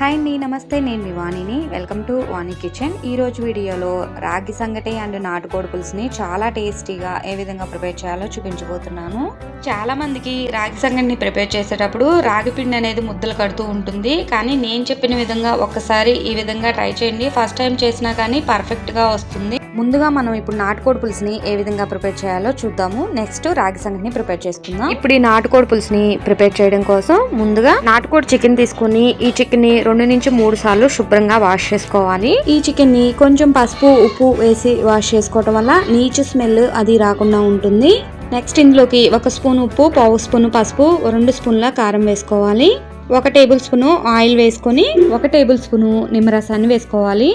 Hi అండి నమస్తే నేను మీ వాణిని. Welcome to Vani kitchen. ఈరోజు వీడియోలో రాగి సంగటి అండ్ నాటుకోడి పులుసుని చాలా టేస్టీగా ఏ విధంగా ప్రిపేర్ చేయాలో చూపించబోతున్నాను. చాలా మందికి రాగి సంగటిని ప్రిపేర్ చేసేటప్పుడు రాగి పిండి అనేది ముద్దలు కడుతూ ఉంటుంది. కానీ నేను చెప్పిన విధంగా ఒక్కసారి ఈ విధంగా ట్రై చేయండి. ఫస్ట్ టైం చేసినా కానీ పర్ఫెక్ట్గా వస్తుంది. ముందుగా మనం ఇప్పుడు నాటుకోడి పులుసుని ఏ విధంగా ప్రిపేర్ చేయాలో చూద్దాము. నెక్స్ట్ రాగి సంగటిని ప్రిపేర్ చేసుకుందాం ఇప్పుడు ఈ నాటుకోడి పులుసుని ప్రిపేర్ చేయడం కోసం ముందుగా నాటుకోడి చికెన్ తీసుకుని ఈ చికెన్ని రెండు నుంచి మూడు సార్లు శుభ్రంగా వాష్ చేసుకోవాలి. ఈ చికెన్ని కొంచెం పసుపు ఉప్పు వేసి వాష్ చేసుకోవటం వల్ల నీచు స్మెల్ అది రాకుండా ఉంటుంది. నెక్స్ట్ ఇందులోకి ఒక స్పూన్ ఉప్పు పావు స్పూన్ పసుపు రెండు స్పూన్ల కారం వేసుకోవాలి. ఒక టేబుల్ స్పూన్ ఆయిల్ వేసుకొని ఒక టేబుల్ స్పూన్ నిమ్మరసాన్ని వేసుకోవాలి.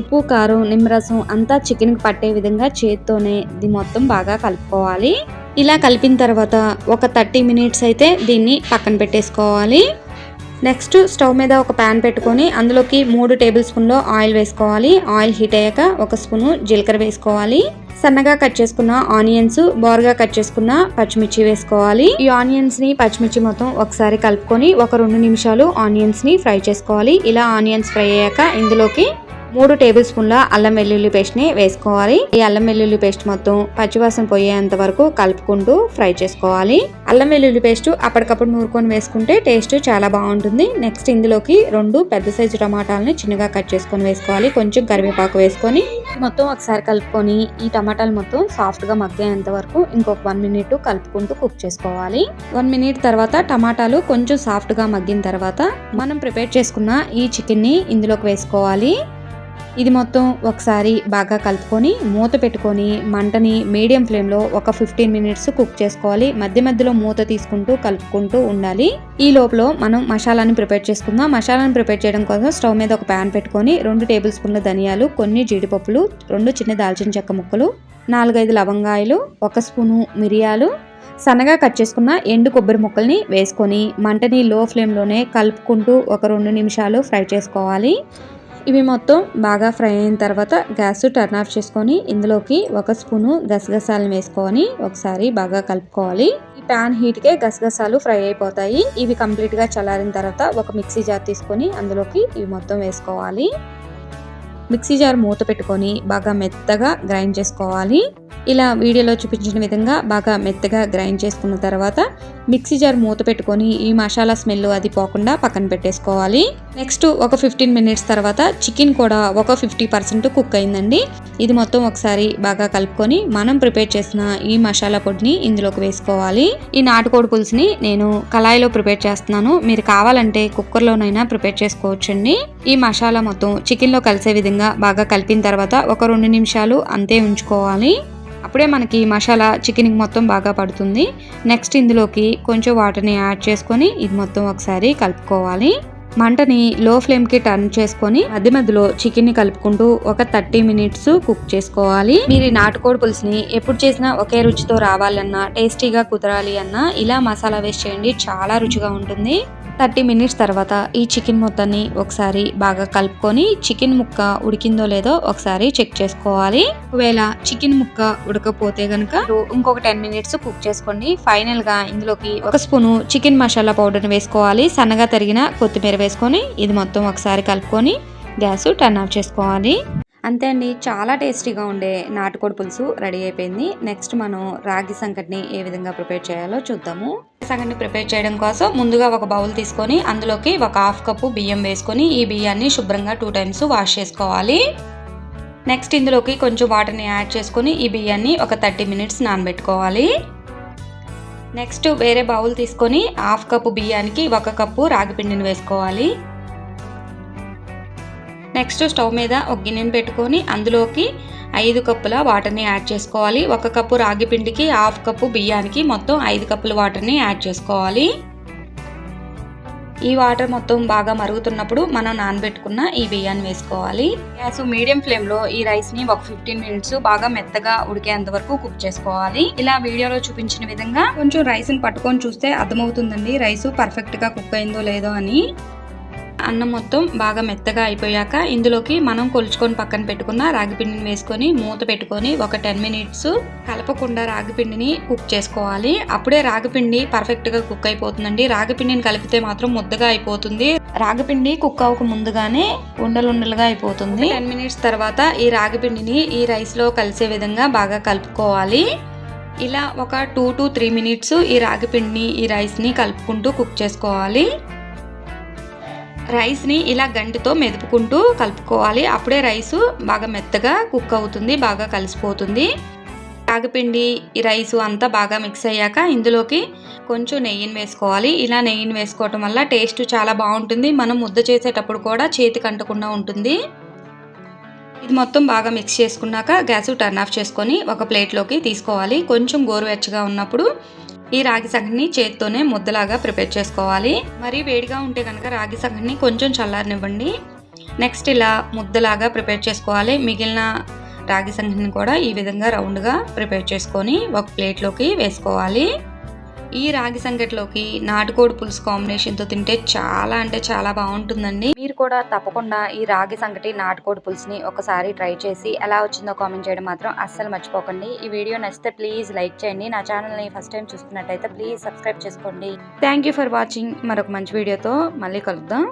ఉప్పు కారం నిమ్మరసం అంతా చికెన్కి పట్టే విధంగా చేత్తోనే ఇది మొత్తం బాగా కలుపుకోవాలి. ఇలా కలిపిన తర్వాత ఒక థర్టీ మినిట్స్ అయితే దీన్ని పక్కన పెట్టేసుకోవాలి. నెక్స్ట్ స్టవ్ మీద ఒక ప్యాన్ పెట్టుకొని అందులోకి మూడు టేబుల్ స్పూన్లో ఆయిల్ వేసుకోవాలి. ఆయిల్ హీట్ అయ్యాక ఒక స్పూను జీలకర్ర వేసుకోవాలి. సన్నగా కట్ చేసుకున్న ఆనియన్స్ బోర్గా కట్ చేసుకున్న పచ్చిమిర్చి వేసుకోవాలి. ఈ ఆనియన్స్ని పచ్చిమిర్చి మొత్తం ఒకసారి కలుపుకొని ఒక రెండు నిమిషాలు ఆనియన్స్ని ఫ్రై చేసుకోవాలి. ఇలా ఆనియన్స్ ఫ్రై అయ్యాక ఇందులోకి మూడు టేబుల్ స్పూన్ల అల్లం వెల్లుల్లి పేస్ట్ని వేసుకోవాలి. ఈ అల్లం వెల్లుల్లి పేస్ట్ మొత్తం పచ్చివాసన పోయేంత వరకు కలుపుకుంటూ ఫ్రై చేసుకోవాలి. అల్లం వెల్లుల్లి పేస్ట్ అప్పటికప్పుడు నూరుకొని వేసుకుంటే టేస్ట్ చాలా బాగుంటుంది. నెక్స్ట్ ఇందులోకి రెండు పెద్ద సైజు టమాటాలని చిన్నగా కట్ చేసుకొని వేసుకోవాలి. కొంచెం కరివేపాకు వేసుకొని మొత్తం ఒకసారి కలుపుకొని ఈ టమాటాలు మొత్తం సాఫ్ట్గా మగ్గేంత వరకు ఇంకొక వన్ మినిట్ కలుపుకుంటూ కుక్ చేసుకోవాలి. వన్ మినిట్ తర్వాత టమాటాలు కొంచెం సాఫ్ట్గా మగ్గిన తర్వాత మనం ప్రిపేర్ చేసుకున్న ఈ చికెన్ని ఇందులోకి వేసుకోవాలి. ఇది మొత్తం ఒకసారి బాగా కలుపుకొని మూత పెట్టుకొని మంటని మీడియం ఫ్లేమ్లో ఒక ఫిఫ్టీన్ మినిట్స్ కుక్ చేసుకోవాలి. మధ్య మధ్యలో మూత తీసుకుంటూ కలుపుకుంటూ ఉండాలి. ఈ లోపల మనం మసాలాని ప్రిపేర్ చేసుకుందాం. మసాలాని ప్రిపేర్ చేయడం కోసం స్టవ్ మీద ఒక ప్యాన్ పెట్టుకొని రెండు టేబుల్ స్పూన్ల ధనియాలు కొన్ని జీడిపప్పులు రెండు చిన్న దాల్చిన చెక్క ముక్కలు నాలుగైదు లవంగాయలు ఒక స్పూను మిరియాలు. సన్నగా కట్ చేసుకున్న ఎండు కొబ్బరి ముక్కల్ని వేసుకొని మంటని లో ఫ్లేమ్లోనే కలుపుకుంటూ ఒక రెండు నిమిషాలు ఫ్రై చేసుకోవాలి. ఇవి మొత్తం బాగా ఫ్రై అయిన తర్వాత గ్యాస్ టర్న్ ఆఫ్ చేసుకొని ఇందులోకి ఒక స్పూను గసగసాలను వేసుకొని ఒకసారి బాగా కలుపుకోవాలి. ఈ ప్యాన్ హీట్కే గసగసాలు ఫ్రై అయిపోతాయి. ఇవి కంప్లీట్గా చల్లారిన తర్వాత ఒక మిక్సీ జార్ తీసుకొని అందులోకి ఇవి మొత్తం వేసుకోవాలి. మిక్సీ జార్ మూత పెట్టుకొని బాగా మెత్తగా గ్రైండ్ చేసుకోవాలి. ఇలా వీడియోలో చూపించిన విధంగా బాగా మెత్తగా గ్రైండ్ చేసుకున్న తర్వాత మిక్సీ జార్ మూత పెట్టుకొని ఈ మసాలా స్మెల్ అది పోకుండా పక్కన పెట్టేసుకోవాలి. నెక్స్ట్ ఒక ఫిఫ్టీన్ మినిట్స్ తర్వాత చికెన్ కూడా ఒక ఫిఫ్టీ పర్సెంట్ కుక్ అయిందండి. ఇది మొత్తం ఒకసారి బాగా కలుపుకొని మనం ప్రిపేర్ చేసిన ఈ మసాలా పొడిని ఇందులోకి వేసుకోవాలి. ఈ నాటుకోడి పులుసుని నేను కళాయిలో ప్రిపేర్ చేస్తున్నాను. మీరు కావాలంటే కుక్కర్లోనైనా ప్రిపేర్ చేసుకోవచ్చండి. ఈ మసాలా మొత్తం చికెన్లో కలిసే విధంగా బాగా కలిపిన తర్వాత ఒక రెండు నిమిషాలు అంతే ఉంచుకోవాలి. అప్పుడే మనకి మసాలా చికెన్కి మొత్తం బాగా పడుతుంది. నెక్స్ట్ ఇందులోకి కొంచెం వాటర్ని యాడ్ చేసుకొని ఇది మొత్తం ఒకసారి కలుపుకోవాలి. మంటని లో ఫ్లేమ్కి టర్న్ చేసుకొని మధ్య మధ్యలో చికెన్ని కలుపుకుంటూ ఒక థర్టీ మినిట్స్ కుక్ చేసుకోవాలి. మీరు ఈ నాటుకోడి పులుసుని ఎప్పుడు చేసినా ఒకే రుచితో రావాలన్నా టేస్టీగా కుదరాలి అన్నా ఇలా మసాలా వేస్ట్ చేయండి. చాలా రుచిగా ఉంటుంది. థర్టీ మినిట్స్ తర్వాత ఈ చికెన్ మొత్తాన్ని ఒకసారి బాగా కలుపుకొని చికెన్ ముక్క ఉడికిందో లేదో ఒకసారి చెక్ చేసుకోవాలి. ఒకవేళ చికెన్ ముక్క ఉడకపోతే గనుక ఇంకొక టెన్ మినిట్స్ కుక్ చేసుకోండి. ఫైనల్గా ఇందులోకి ఒక స్పూను చికెన్ మసాలా పౌడర్ వేసుకోవాలి. సన్నగా తరిగిన కొత్తిమీర వేసుకొని ఇది మొత్తం ఒకసారి కలుపుకొని గ్యాస్ టర్న్ ఆఫ్ చేసుకోవాలి. అంతే అండి. చాలా టేస్టీగా ఉండే నాటుకోడి పులుసు రెడీ అయిపోయింది. నెక్స్ట్ మనం రాగి సంకటిని ఏ విధంగా ప్రిపేర్ చేయాలో చూద్దాము. సంగటిని ప్రిపేర్ చేయడం కోసం ముందుగా ఒక బౌల్ తీసుకొని అందులోకి ఒక హాఫ్ కప్పు బియ్యం వేసుకొని ఈ బియ్యాన్ని శుభ్రంగా టూ టైమ్స్ వాష్ చేసుకోవాలి. నెక్స్ట్ ఇందులోకి కొంచెం వాటర్ని యాడ్ చేసుకొని ఈ బియ్యాన్ని ఒక థర్టీ మినిట్స్ నానబెట్టుకోవాలి. నెక్స్ట్ వేరే బౌల్ తీసుకొని హాఫ్ కప్పు బియ్యానికి ఒక కప్పు రాగి పిండిని వేసుకోవాలి. నెక్స్ట్ స్టవ్ మీద ఒక గిన్నెను పెట్టుకొని అందులోకి ఐదు కప్పుల వాటర్ని యాడ్ చేసుకోవాలి. ఒక కప్పు రాగి పిండికి హాఫ్ కప్పు బియ్యానికి మొత్తం ఐదు కప్పుల వాటర్ని యాడ్ చేసుకోవాలి. ఈ వాటర్ మొత్తం బాగా మరుగుతున్నప్పుడు మనం నానబెట్టుకున్న ఈ బియ్యాన్ని వేసుకోవాలి. గ్యాస్ మీడియం ఫ్లేమ్లో ఈ రైస్ని ఒక ఫిఫ్టీన్ మినిట్స్ బాగా మెత్తగా ఉడికేంత వరకు కుక్ చేసుకోవాలి. ఇలా వీడియోలో చూపించిన విధంగా కొంచెం రైస్ని పట్టుకొని చూస్తే అర్థమవుతుందండి రైస్ పర్ఫెక్ట్గా కుక్ అయిందో లేదో అని. అన్నం మొత్తం బాగా మెత్తగా అయిపోయాక ఇందులోకి మనం కొలుచుకొని పక్కన పెట్టుకున్న రాగిపిండిని వేసుకొని మూత పెట్టుకొని ఒక టెన్ మినిట్స్ కలపకుండా రాగిపిండిని కుక్ చేసుకోవాలి. అప్పుడే రాగిపిండి పర్ఫెక్ట్గా కుక్ అయిపోతుందండి. రాగి పిండిని కలిపితే మాత్రం ముద్దగా అయిపోతుంది. రాగిపిండి కుక్ అవ్వక ముందుగానే ఉండలుండలుగా అయిపోతుంది. టెన్ మినిట్స్ తర్వాత ఈ రాగిపిండిని ఈ రైస్లో కలిసే విధంగా బాగా కలుపుకోవాలి. ఇలా ఒక టూ టు త్రీ మినిట్స్ ఈ రాగిపిండిని ఈ రైస్ని కలుపుకుంటూ కుక్ చేసుకోవాలి. రైస్ని ఇలా గంటితో మెదుపుకుంటూ కలుపుకోవాలి. అప్పుడే రైసు బాగా మెత్తగా కుక్ అవుతుంది బాగా కలిసిపోతుంది. రాగిపిండి రైసు అంతా బాగా మిక్స్ అయ్యాక ఇందులోకి కొంచెం నెయ్యిని వేసుకోవాలి. ఇలా నెయ్యిని వేసుకోవటం వల్ల టేస్ట్ చాలా బాగుంటుంది. మనం ముద్ద చేసేటప్పుడు కూడా చేతికి అంటకుండా ఉంటుంది. ఇది మొత్తం బాగా మిక్స్ చేసుకున్నాక గ్యాస్ టర్న్ ఆఫ్ చేసుకొని ఒక ప్లేట్లోకి తీసుకోవాలి. కొంచెం గోరువెచ్చగా ఉన్నప్పుడు ఈ రాగి సంగటిని చేతితోనే ముద్దలాగా ప్రిపేర్ చేసుకోవాలి. మరి వేడిగా ఉంటే కనుక రాగి సంగటిని కొంచెం చల్లారనివ్వండి. నెక్స్ట్ ఇలా ముద్దలాగా ప్రిపేర్ చేసుకోవాలి. మిగిలిన రాగి సంగటిని కూడా ఈ విధంగా రౌండ్గా ప్రిపేర్ చేసుకొని ఒక ప్లేట్లోకి వేసుకోవాలి. ఈ రాగి సంగటిలోకి నాటుకోడి పులుసు కాంబినేషన్తో తింటే చాలా అంటే చాలా బాగుంటుందండి. మీరు కూడా తప్పకుండా ఈ రాగి సంగటి నాటుకోడి పులుసుని ఒకసారి ట్రై చేసి ఎలా వచ్చిందో కామెంట్ చేయడం మాత్రం అస్సలు మర్చిపోకండి. ఈ వీడియో నచ్చితే ప్లీజ్ లైక్ చేయండి. నా ఛానల్ని ఫస్ట్ టైం చూస్తున్నట్టయితే ప్లీజ్ సబ్స్క్రైబ్ చేసుకోండి. థ్యాంక్ యూ ఫర్ వాచింగ్ మరొక మంచి వీడియోతో మళ్ళీ కలుద్దాం.